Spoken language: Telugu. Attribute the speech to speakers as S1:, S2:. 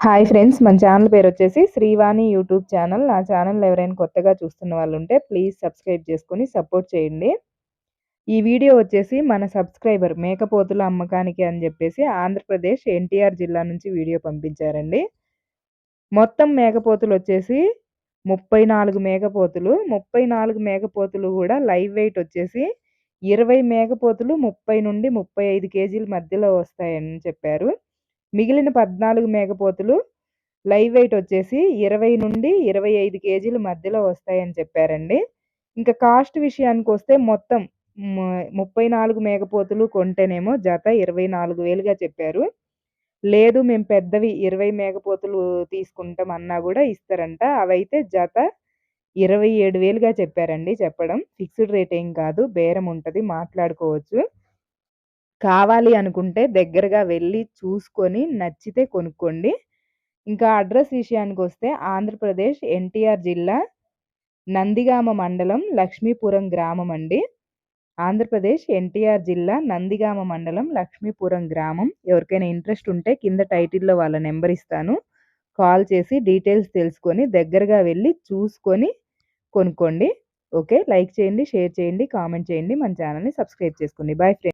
S1: హాయ్ ఫ్రెండ్స్ మన ఛానల్ పేరు వచ్చేసి శ్రీవాణి యూట్యూబ్ ఛానల్. నా ఛానల్ ఎవరైనా కొత్తగా చూస్తున్న వాళ్ళు ఉంటే ప్లీజ్ సబ్స్క్రైబ్ చేసుకొని సపోర్ట్ చేయండి. ఈ వీడియో వచ్చేసి మన సబ్స్క్రైబర్ మేకపోతుల అమ్మకానికి అని చెప్పేసి ఆంధ్రప్రదేశ్ ఎన్టీఆర్ జిల్లా నుంచి వీడియో పంపించారండి. మొత్తం మేకపోతులు వచ్చేసి ముప్పై నాలుగు మేకపోతులు. ముప్పై నాలుగు మేకపోతులు కూడా లైవ్ వెయిట్ వచ్చేసి ఇరవై మేకపోతులు ముప్పై నుండి ముప్పై ఐదు కేజీల మధ్యలో వస్తాయని చెప్పారు. మిగిలిన పద్నాలుగు మేకపోతులు లైవ్ వెయిట్ వచ్చేసి ఇరవై నుండి ఇరవై ఐదు కేజీల మధ్యలో వస్తాయని చెప్పారండి. ఇంకా కాస్ట్ విషయానికి వస్తే మొత్తం ముప్పై నాలుగు మేకపోతులు కొంటేనేమో జత ఇరవై నాలుగు వేలుగా చెప్పారు. లేదు మేము పెద్దవి ఇరవై మేకపోతులు తీసుకుంటాం అన్నా కూడా ఇస్తారంట. అవైతే జత ఇరవై ఏడు వేలుగా చెప్పారండి చెప్పడం. ఫిక్స్డ్ రేట్ ఏం కాదు బేరం ఉంటుంది మాట్లాడుకోవచ్చు. కావాలి అనుకుంటే దగ్గరగా వెళ్ళి చూసుకొని నచ్చితే కొనుక్కోండి. ఇంకా అడ్రస్ విషయానికి వస్తే ఆంధ్రప్రదేశ్ ఎన్టీఆర్ జిల్లా నందిగామ మండలం లక్ష్మీపురం గ్రామం అండి. ఆంధ్రప్రదేశ్ ఎన్టీఆర్ జిల్లా నందిగామ మండలం లక్ష్మీపురం గ్రామం. ఎవరికైనా ఇంట్రెస్ట్ ఉంటే కింద టైటిల్లో వాళ్ళ నెంబర్ ఇస్తాను. కాల్ చేసి డీటెయిల్స్ తెలుసుకొని దగ్గరగా వెళ్ళి చూసుకొని కొనుక్కోండి. ఓకే? లైక్ చేయండి షేర్ చేయండి కామెంట్ చేయండి. మన ఛానల్ని సబ్స్క్రైబ్ చేసుకోండి. Boy friend